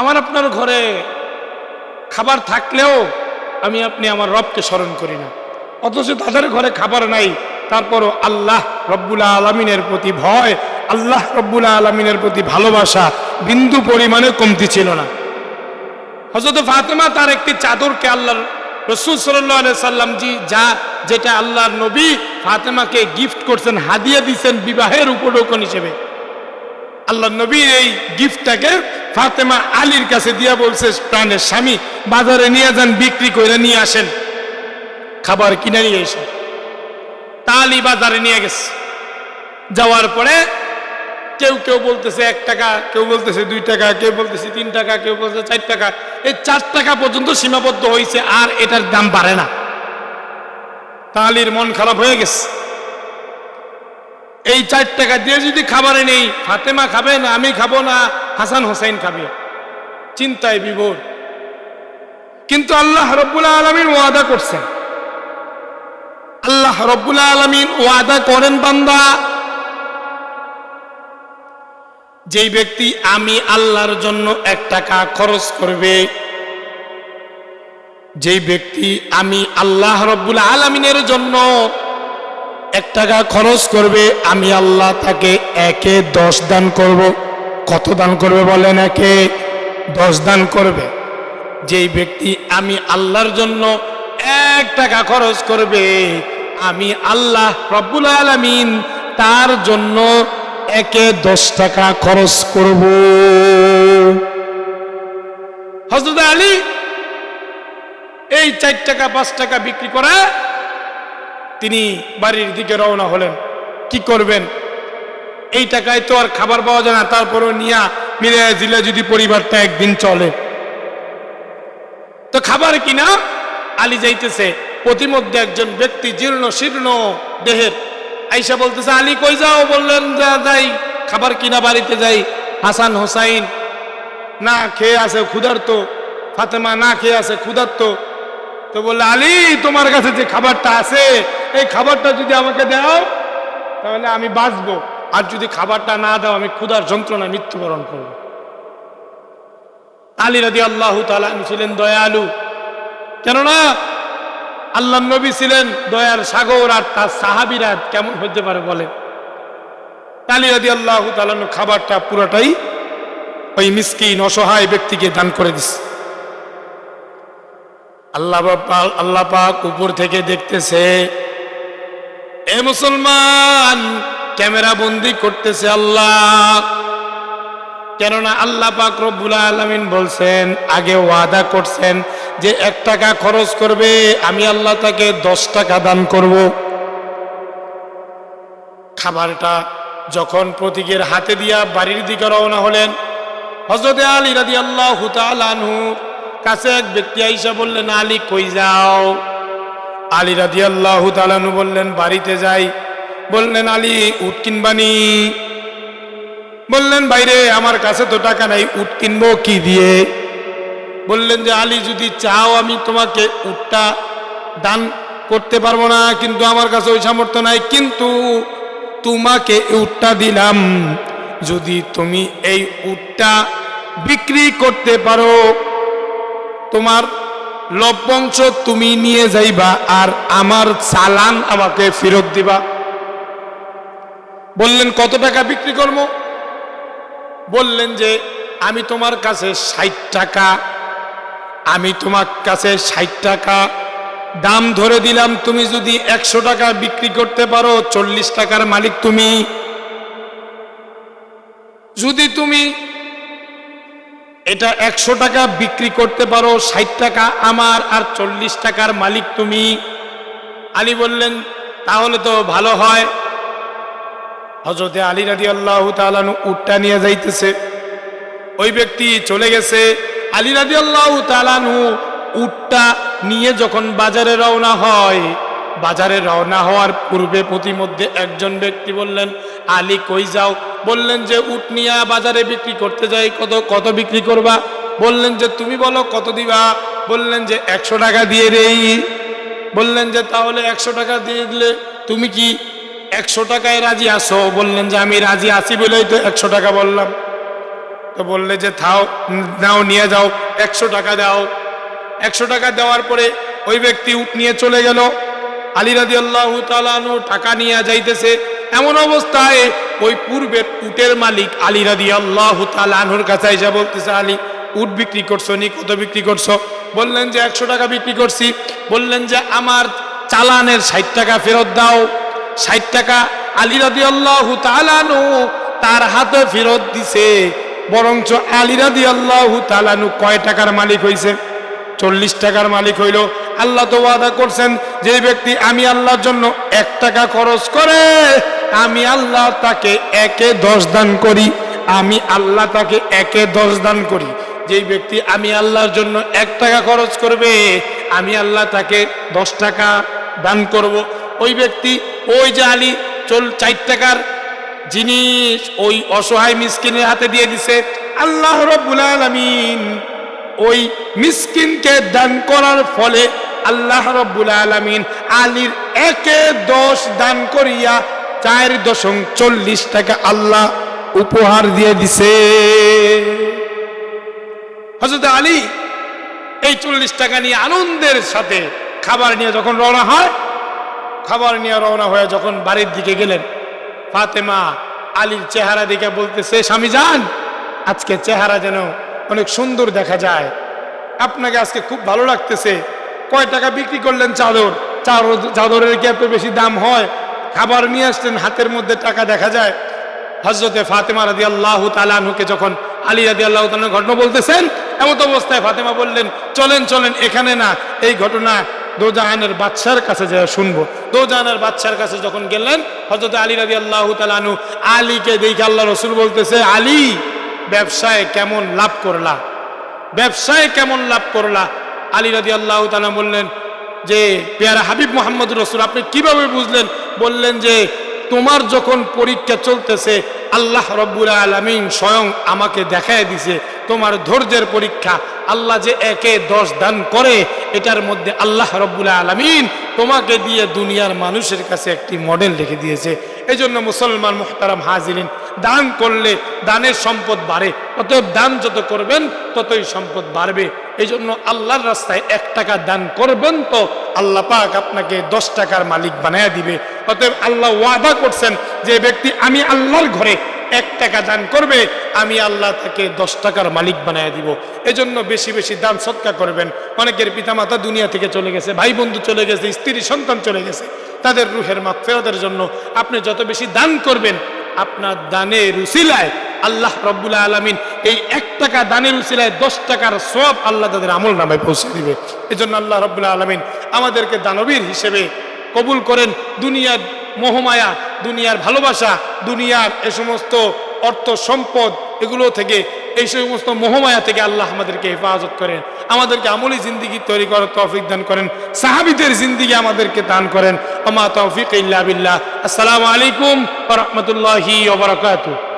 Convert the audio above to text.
আমার আপনার ঘরে খাবার থাকলেও আমি আপনি আমার রবকে স্মরণ করি না। অথচ তাদের ঘরে খাবার নাই, তারপরও আল্লাহ রব্বুল আলমিনের প্রতি ভয়, আল্লাহ রব্বুল আলমিনের প্রতি ভালোবাসা বিন্দু পরিমাণে কমতি ছিল না। হজরত ফাতেমা তার একটি চাদরকে আল্লাহর রসুল সাল্লাহ সাল্লাম জি, যা, যেটা আল্লাহর নবী ফাতেমাকে গিফট করছেন, হাদিয়া দিচ্ছেন বিবাহের উপটোকন হিসেবে। আল্লাহ নবীর এই গিফটটাকে ফাতেমা আলীর কাছে দিয়া বলছে, প্রাণের স্বামী, বাজারে নিয়ে যান, বিক্রি করে নিয়ে আসেন। খাবার কিনে নিয়ে এসে তালি বাজারে নিয়ে গেছে। যাওয়ার পরে কেউ কেউ বলতেছে, এক টাকা। কেউ বলতেছে, দুই টাকা। কেউ বলতেছে, তিন টাকা। কেউ বলতেছে, চার টাকা। এই চার টাকা পর্যন্ত সীমাবদ্ধ হয়েছে, আর এটার দাম বাড়ে না। তালির মন খারাপ হয়ে গেছে। এই চার টাকা দিয়ে যদি খাবারে নেই, ফাতেমা খাবে না, আমি খাব না। হাসান হোসেন খাবে চিন্তায় বিভোর। কিন্তু আল্লাহ রব্বুল আলমিন ওয়াদা করছেন। আল্লাহ রব্বুল আলমিন ওয়াদা করেন বান্দা, যেই ব্যক্তি আমি আল্লাহর জন্য এক টাকা খরচ করবে, যেই ব্যক্তি আমি আল্লাহ রব্বুল আলমিনের জন্য এক টাকা খরচ করবে, আমি আল্লাহ তাকে একে দশ দান করব। কত দান করবে বলেন একে দশ দান করবে। যেই ব্যক্তি আমি আল্লাহর জন্য এক টাকা খরচ করবে, আমি আল্লাহ রব্বুল আলমিন তার জন্য একে দশ টাকা খরচ করব। হজরত আলী এই চার টাকা, পাঁচ টাকা বিক্রি করে তিনি বাড়ির দিকে রওনা হলেন। কি করবেন? এই টাকায় তো আর খাবার পাওয়া যায় না, তারপরও নিয়া মিলে দিলে যদি পরিবারটা একদিন চলে। তো খাবার কিনা? আলী যাইতেছে প্রতিমধ্যে একজন ব্যক্তি জীর্ণ শীর্ণ দেহের আইসা বলতেছে, আলী কই যাও? বললেন, যা যাই, খাবার কিনা বাড়িতে যাই। হাসান হোসাইন, না খেয়ে আছে, ক্ষুধার্ত। ফাতেমা, না খেয়ে আছে, ক্ষুধার্ত। তো বললে, আলী, তোমার কাছে যে খাবারটা আছে, এই খাবারটা যদি আমাকে দাও, তাহলে আমি বাঁচবো। আর যদি খাবারটা না দাও, আমি ক্ষুধার যন্ত্রণা মৃত্যুবরণ করব। আলী রাদি আল্লাহ তালু ছিলেন দয়ালু। কেননা আল্লাহ নবী ছিলেন দয়ার সাগর আর তার সাহাবিরা কেমন হতে পারে বলেন? আলী রাদি আল্লাহ তালানু খাবারটা পুরোটাই ওই মিসকিন, অসহায় ব্যক্তিকে দান করে দিস আল্লাহ আল্লাহ পাক উপর থেকে দেখতেছে, এ মুসলমান ক্যামেরা বন্দি করতেছে আল্লাহ। কেননা আল্লাহ পাক রব্বুল আলমিন বলছেন, আগে ওয়াদা করছেন যে এক টাকা খরচ করবে, আমি আল্লাহ তাকে দশ টাকা দান করব। খাবারটা যখন প্রতীকের হাতে দিয়া বাড়ির দিকে রওনা হলেন হজরত আলী রাদি আল্লাহ আনহু কাছে এক ব্যক্তি আইসা বললেন, আলী কই যাও? আলী রাদি আল্লাহ তালানু বললেন, বাড়িতে যাই। বললেন, আলী, উট কিনবানি। বললেন, বাইরে, আমার কাছে তো টাকা নাই, উট কিনবো কি দিয়ে? বললেন যে, আলী, যদি চাও আমি তোমাকে উটটা দান করতে পারব না, কিন্তু আমার কাছে ওই সামর্থ্য নাই। কিন্তু তোমাকে উটটা দিলাম। যদি তুমি এই উটটা বিক্রি করতে পারো, তোমার লভ্যাংশ তুমি নিয়ে যাইবা, আর আমার চালান আমাকে ফেরত দিবা। বললেন, কত টাকা বিক্রি করব? বললেন যে, আমি তোমার কাছে ষাট টাকা, আমি তোমার কাছে ষাট টাকা। দাম ধরে দিলাম, তুমি যদি একশো টাকা বিক্রি করতে পারো, চল্লিশ টাকার মালিক তুমি। যদি তুমি এটা একশো টাকা বিক্রি করতে পারো, ষাট টাকা আমার আর চল্লিশ টাকার মালিক তুমি। আলী বললেন, তাহলে তো ভালো হয়। হজরতে আলী রাজি আল্লাহ তালানু উটটা নিয়ে যাইতেছে। ওই ব্যক্তি চলে গেছে। আলী রাজি আল্লাহ তালানু উটটা নিয়ে যখন বাজারে রওনা হয়, বাজারে রওনা হওয়ার পূর্বে প্রতিমধ্যে একজন ব্যক্তি বললেন, আলী কই যাও? বললেন যে, উট নিয়ে বাজারে বিক্রি করতে যাই, কত কত বিক্রি করবা? বললেন যে, তুমি বলো, কত দিবা? বললেন যে, একশো টাকা দিয়ে দেই বললেন যে, তাহলে একশো টাকা দিয়ে দিলে তুমি কি একশো টাকায় রাজি আসো বললেন যে, আমি রাজি আছি বলেই তো একশো টাকা বললাম। তো বললে যে, থাও, নাও, নিয়ে যাও, একশো টাকা দাও। একশো টাকা দেওয়ার পরে ওই ব্যক্তি উট নিয়ে চলে গেল। আলী রাজি আল্লাহ তালানু টাকা নিয়ে যাইতেছে। এমন অবস্থায় ওই পূর্বের উটের মালিক আলী রাজি আল্লাহ তালানুর কাছে এসে বলতেছে, আলী, উট বিক্রি করছ নি? কত বিক্রি করছ? বললেন যে, একশো টাকা বিক্রি করছি। বললেন যে, আমার চালানের ষাট টাকা ফেরত দাও। ষাট টাকা আলী রাজি আল্লাহ তালানু তার হাতে ফেরত দিছে, বরঞ্চ আলী রাজি আল্লাহ তালানু কয় টাকার মালিক হইছে? চল্লিশ টাকার মালিক হইল। আল্লাহ তো ওয়াদা করছেন, যে ব্যক্তি আমি আল্লাহর জন্য এক টাকা খরচ করে, আমি আল্লাহ তাকে একে দশ দান করি, আমি আল্লাহ তাকে একে দশ দান করি। যেই ব্যক্তি আমি আল্লাহর জন্য এক টাকা খরচ করবে, আমি আল্লাহ তাকে দশ টাকা দান করব। ওই ব্যক্তি ওই যে আলী, চল চার টাকার জিনিস, ওই অসহায় মিসকিনের হাতে দিয়ে দিছে। আল্লাহ রব্বুল আলামিন ওই মিসকিনকে দান করার ফলে আল্লাহ রব্বুল আলামিন আলীর একে দশ দান করিয়া চার দশম চল্লিশ টাকা আল্লাহ উপহার দিয়ে দিছে। হজরত আলী এই চল্লিশ টাকা নিয়ে আনন্দের সাথে খাবার নিয়ে যখন রওনা হয় খাবার নিয়ে রওনা হয়ে যখন বাড়ির দিকে গেলেন, ফাতেমা আলীর চেহারা দিকে বলতেছে, স্বামী যান, আজকে চেহারা যেন অনেক সুন্দর দেখা যায়। আপনাকে আজকে খুব ভালো লাগতেছে। কয় টাকা বিক্রি করলেন চাদর? চাদর- চাদরের কি এত বেশি দাম হয়? খাবার নিয়ে আসলেন, হাতের মধ্যে টাকা দেখা যায়। হজরতে ফাতেমা রাদি আল্লাহ তালাহুকে যখন আলী রাদি আল্লাহ ঘটনা বলতেছেন, এমত অবস্থায় ফাতেমা বললেন, চলেন চলেন, এখানে না, এই ঘটনা দোজাহানের বাচ্চার কাছে যা শুনব। দোজাহানের বাচ্চার কাছে যখন গেলেন হজরত আলী রাদি আল্লাহ তালানু আলীকে দেখে আল্লাহ রসুল বলতেছে, আলী, ব্যবসায় কেমন লাভ করলা? ব্যবসায় কেমন লাভ করলা? আলী রাদি আল্লাহ তালা বললেন, যে পেয়ারা হাবিব মোহাম্মদ রসুল, আপনি কীভাবে বুঝলেন? বললেন যে, তোমার যখন পরীক্ষা চলতেছে আল্লাহ রব্বুল আলমিন স্বয়ং আমাকে দেখায় দিছে, তোমার ধৈর্যের পরীক্ষা। আল্লাহ যে একে দশ দান করে, এটার মধ্যে আল্লাহ রব্বুল আলমিন তোমাকে দিয়ে দুনিয়ার মানুষের কাছে একটি মডেল রেখে দিয়েছে। এই জন্য মুসলমান মুহতারাম হাজিরিন, দান করলে দানের সম্পদ বাড়ে। অতএব দান যত করবেন, ততই সম্পদ বাড়বে। এই জন্য আল্লাহর রাস্তায় এক টাকা দান করবেন তো আল্লাহ পাক আপনাকে দশ টাকার মালিক বানায় দিবে। অতএব আল্লাহ ওয়াদা করছেন যে ব্যক্তি আমি আল্লাহর ঘরে এক টাকা দান করবে, আমি আল্লাহ তাকে দশ টাকার মালিক বানায় দিব। এজন্য বেশি বেশি দান সৎকা করবেন। অনেকের পিতামাতা দুনিয়া থেকে চলে গেছে ভাই বন্ধু চলে গেছে, স্ত্রী সন্তান চলে গেছে। তাদের রুহের মাগফেরতের জন্য আপনি যত বেশি দান করবেন, আপনার দানের উসিলায় আল্লাহ রব্বুল আলমিন এই এক টাকা দানের উসিলায় দশ টাকার সব আল্লাহ তাদের আমল নামে পৌঁছে দিবে। এজন্য আল্লাহ রব্বুল আলমিন আমাদেরকে দানবীর হিসেবে কবুল করেন। দুনিয়ার মোহমায়া, দুনিয়ার ভালোবাসা, দুনিয়ার এ সমস্ত অর্থ সম্পদ এগুলো থেকে, এই সমস্ত মোহমায়া থেকে আল্লাহ আমাদেরকে হেফাজত করেন। আমাদেরকে আমলি জিন্দিগি তৈরি করার তৌফিক দান করেন। সাহাবিদের জিন্দিগি আমাদেরকে দান করেন। ওমা তৌফিক ইল্লা বিল্লাহ। আসসালামু আলাইকুম ওয়া রাহমাতুল্লাহি ওয়া বারাকাতুহু।